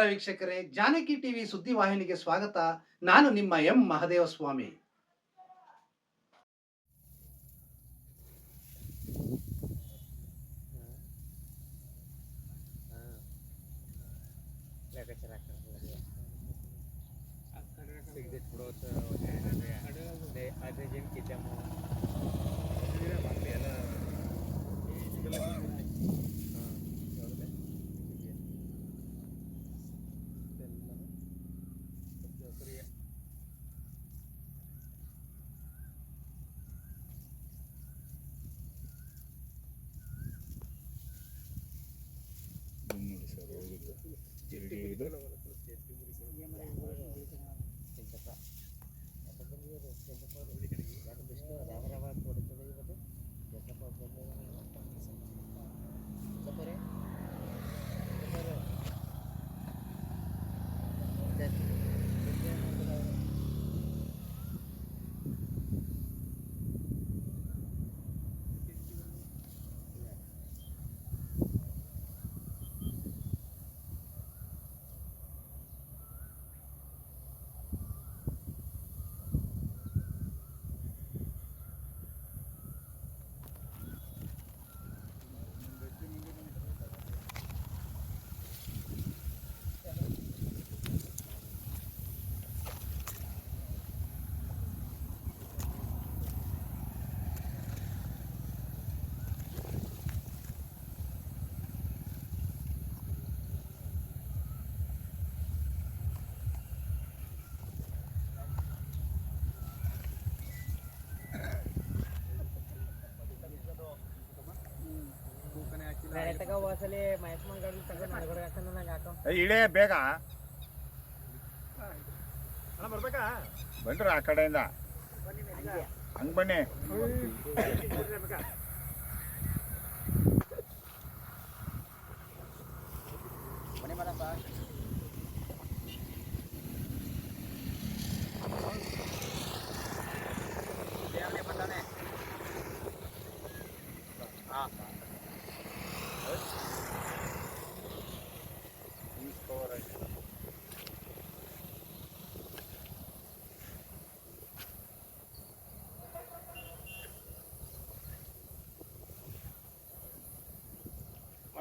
ನಮಸ್ಕಾರ ವೀಕ್ಷಕರೇ ಜಾನಕಿ ಟಿವಿ ಸುದ್ದಿವಾಹಿನಿಗೆ ಸ್ವಾಗತ ನಾನು ನಿಮ್ಮ ಎಂ ಮಹದೇವಸ್ವಾಮಿ ಸಿಗದೆ ಕೊಡೋದು ಅದೇ ಜನ ಗಾಡಿ ತಗೊಂಡು ಇಳೆ ಬೇಗ. ಬರಬೇಕಾ? ಬಂದ್ರ ಆ ಕಡೆಯಿಂದ. ಹಂಗೆ ಬನ್ನಿ.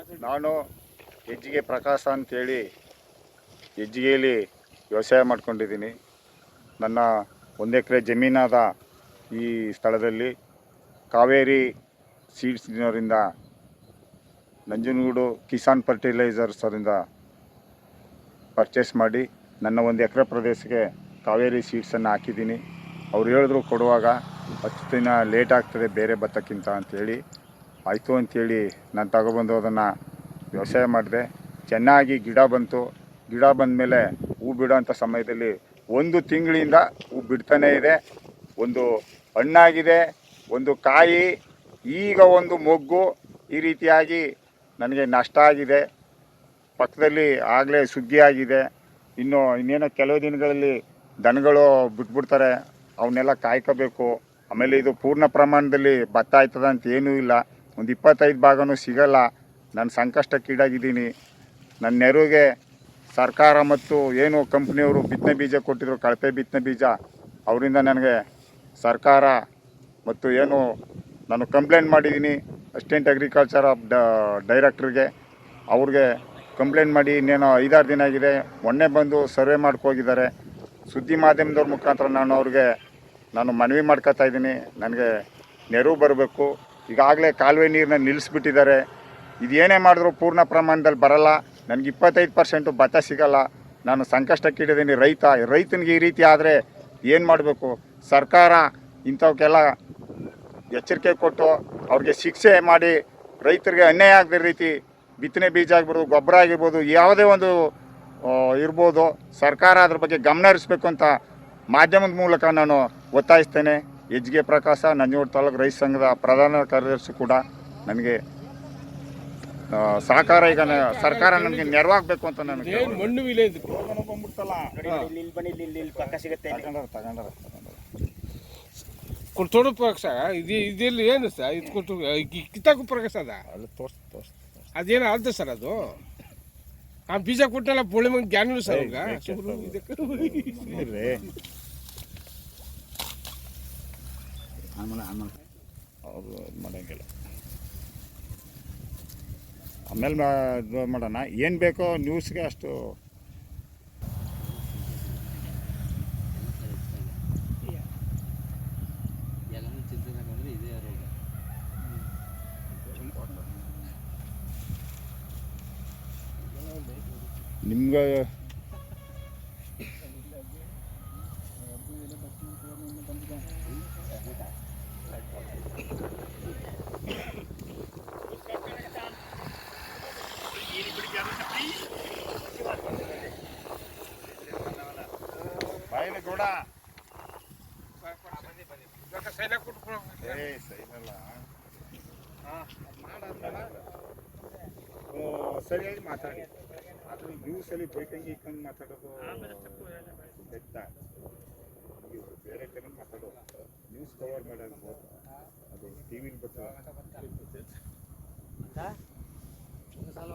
ನಾನು ಹೆಜ್ಜಿಗೆ ಪ್ರಕಾಶ ಅಂತೇಳಿ ಹೆಜ್ಜಿಗೆಯಲ್ಲಿ ವ್ಯವಸಾಯ ಮಾಡ್ಕೊಂಡಿದ್ದೀನಿ. ನನ್ನ ಒಂದು ಎಕರೆ ಜಮೀನಾದ ಈ ಸ್ಥಳದಲ್ಲಿ ಕಾವೇರಿ ಸೀಡ್ಸ್ನವರಿಂದ ನಂಜನಗೂಡು ಕಿಸಾನ್ ಫರ್ಟಿಲೈಸರ್ಸ್ ಅವರಿಂದ ಪರ್ಚೇಸ್ ಮಾಡಿ ನನ್ನ ಒಂದು ಎಕರೆ ಪ್ರದೇಶಕ್ಕೆ ಕಾವೇರಿ ಸೀಡ್ಸನ್ನು ಹಾಕಿದ್ದೀನಿ. ಅವ್ರು ಹೇಳಿದ್ರು ಕೊಡುವಾಗ ಹತ್ತು ದಿನ ಲೇಟ್ ಆಗ್ತದೆ ಬೇರೆ ಭತ್ತಕ್ಕಿಂತ ಅಂತೇಳಿ. ಆಯಿತು ಅಂಥೇಳಿ ನಾನು ತಗೊಬಂದು ಅದನ್ನು ವ್ಯವಸಾಯ ಮಾಡಿದೆ. ಚೆನ್ನಾಗಿ ಗಿಡ ಬಂತು. ಗಿಡ ಬಂದ ಮೇಲೆ ಹೂ ಬಿಡೋಂಥ ಸಮಯದಲ್ಲಿ ಒಂದು ತಿಂಗಳಿಂದ ಹೂ ಬಿಡ್ತಾನೇ ಇದೆ. ಒಂದು ಹಣ್ಣಾಗಿದೆ, ಒಂದು ಕಾಯಿ, ಈಗ ಒಂದು ಮೊಗ್ಗು ಈ ರೀತಿಯಾಗಿ ನನಗೆ ನಷ್ಟ ಆಗಿದೆ. ಪಕ್ಕದಲ್ಲಿ ಆಗಲೇ ಸುಗ್ಗಿ ಆಗಿದೆ. ಇನ್ನು ಇನ್ನೇನೋ ಕೆಲವು ದಿನಗಳಲ್ಲಿ ದನಗಳು ಬಿಟ್ಬಿಡ್ತಾರೆ. ಅವನ್ನೆಲ್ಲ ಕಾಯ್ಕೋಬೇಕು. ಆಮೇಲೆ ಇದು ಪೂರ್ಣ ಪ್ರಮಾಣದಲ್ಲಿ ಭತ್ತ ಆಯ್ತದ ಅಂತ ಏನೂ ಇಲ್ಲ. ಒಂದು ಇಪ್ಪತ್ತೈದು ಭಾಗನೂ ಸಿಗಲ್ಲ. ನಾನು ಸಂಕಷ್ಟಕ್ಕೀಡಾಗಿದ್ದೀನಿ ನನ್ನ ನೆರವಿಗೆ ಸರ್ಕಾರ ಮತ್ತು ಏನು ಕಂಪ್ನಿಯವರು ಬಿತ್ತನೆ ಬೀಜ ಕೊಟ್ಟಿದ್ರು, ಕಳಪೆ ಬಿತ್ತನೆ ಬೀಜ, ಅವರಿಂದ ನನಗೆ ಸರ್ಕಾರ ಮತ್ತು ಏನು ನಾನು ಕಂಪ್ಲೇಂಟ್ ಮಾಡಿದ್ದೀನಿ. ಅಸಿಸ್ಟೆಂಟ್ ಅಗ್ರಿಕಲ್ಚರ್ ಆಫ್ ಡ ಡೈರೆಕ್ಟ್ರಿಗೆ ಅವ್ರಿಗೆ ಕಂಪ್ಲೇಂಟ್ ಮಾಡಿ ಇನ್ನೇನೋ ಐದಾರು ದಿನ ಆಗಿದೆ. ಮೊನ್ನೆ ಬಂದು ಸರ್ವೆ ಮಾಡ್ಕೋಗಿದ್ದಾರೆ ಸುದ್ದಿ ಮಾಧ್ಯಮದವ್ರ ಮುಖಾಂತರ ನಾನು ಅವ್ರಿಗೆ, ನಾನು ಮನವಿ ಮಾಡ್ಕೊತಾ ಇದ್ದೀನಿ. ನನಗೆ ನೆರವು ಬರಬೇಕು. ಈಗಾಗಲೇ ಕಾಲುವೆ ನೀರನ್ನ ನಿಲ್ಲಿಸ್ಬಿಟ್ಟಿದ್ದಾರೆ ಇದು ಏನೇ ಮಾಡಿದ್ರು ಪೂರ್ಣ ಪ್ರಮಾಣದಲ್ಲಿ ಬರಲ್ಲ. ನನಗೆ ಇಪ್ಪತ್ತೈದು ಪರ್ಸೆಂಟು ಭತ್ತ ಸಿಗಲ್ಲ. ನಾನು ಸಂಕಷ್ಟಕ್ಕಿಡಿದ್ದೀನಿ ರೈತ, ರೈತನಿಗೆ ಈ ರೀತಿ ಆದರೆ ಏನು ಮಾಡಬೇಕು? ಸರ್ಕಾರ ಇಂಥವಕ್ಕೆಲ್ಲ ಎಚ್ಚರಿಕೆ ಕೊಟ್ಟು ಅವ್ರಿಗೆ ಶಿಕ್ಷೆ ಮಾಡಿ ರೈತರಿಗೆ ಅನ್ಯಾಯ ಆಗದ ರೀತಿ ಬಿತ್ತನೆ ಬೀಜ ಆಗಿರ್ಬೋದು ಗೊಬ್ಬರ ಆಗಿರ್ಬೋದು, ಯಾವುದೇ ಒಂದು ಇರ್ಬೋದು. ಸರ್ಕಾರ ಅದ್ರ ಬಗ್ಗೆ ಗಮನ ಹರಿಸ್ಬೇಕು ಅಂತ ಮಾಧ್ಯಮದ ಮೂಲಕ ನಾನು ಒತ್ತಾಯಿಸ್ತೇನೆ. ಎಚ್ಗೆ ಪ್ರಕಾಶ ನಂಜನಗೂಡು ತಾಲೂಕು ರೈತ ಸಂಘದ ಪ್ರಧಾನ ಕಾರ್ಯದರ್ಶಿ ಕೂಡ ನನಗೆ ಆ, ಸಹಕಾರ ಈಗ ಸರ್ಕಾರ ನನಗೆ ನೆರವಾಗಬೇಕು ಅಂತ ನನಗೆ ಏನ್ ಮಣ್ಣು ಕೊಡ್ತೋಡು ಪ್ರಕಾಶ. ಇದು ಇದೆಲ್ಲ ಏನು ಸರ್? ಇದು ಕೊಟ್ಟು ಕಿತ್ತಾಕು ಪ್ರಕಾಶ ಅದ? ಅಲ್ಲಿ ತೋರ್ಸ್ ತೋರ್ಸ್ ಅದೇನು ಅಲ್ದ ಸರ್ ಅದು? ಆ ಬೀಜ ಕೊಟ್ಟಲ್ಲ ಪುಳಿ ಮಂಗ್ ಜ್ಞಾನ ಸರ್ ಏಯ್, ಆಮೇಲೆ ಸುಮ್ಮನಿರ್ರಿ ಅವರು ಇದು ಮಾಡೋಂಗಿಲ್ಲ. ಆಮೇಲೆ ಇದು ಮಾಡೋಣ. ಏನು ಬೇಕೋ ನ್ಯೂಸ್ಗೆ ಅಷ್ಟು. ನಿಮ್ಗೆ ಸರಿಯಾಗಿ ಮಾತಾಡಿ ಆದ್ರೆ ನ್ಯೂಸಲ್ಲಿ ಬೇಕಂಗೆ ಇಕ್ಕಂಗೆ ಮಾತಾಡೋದು ನೀವು ಬೇರೆ ಕಡೆ ಮಾತಾಡೋ ನ್ಯೂಸ್ ಕವರ್ ಮಾಡೋದು ಅದು ಟಿ ವಿಲಿ ಸಲ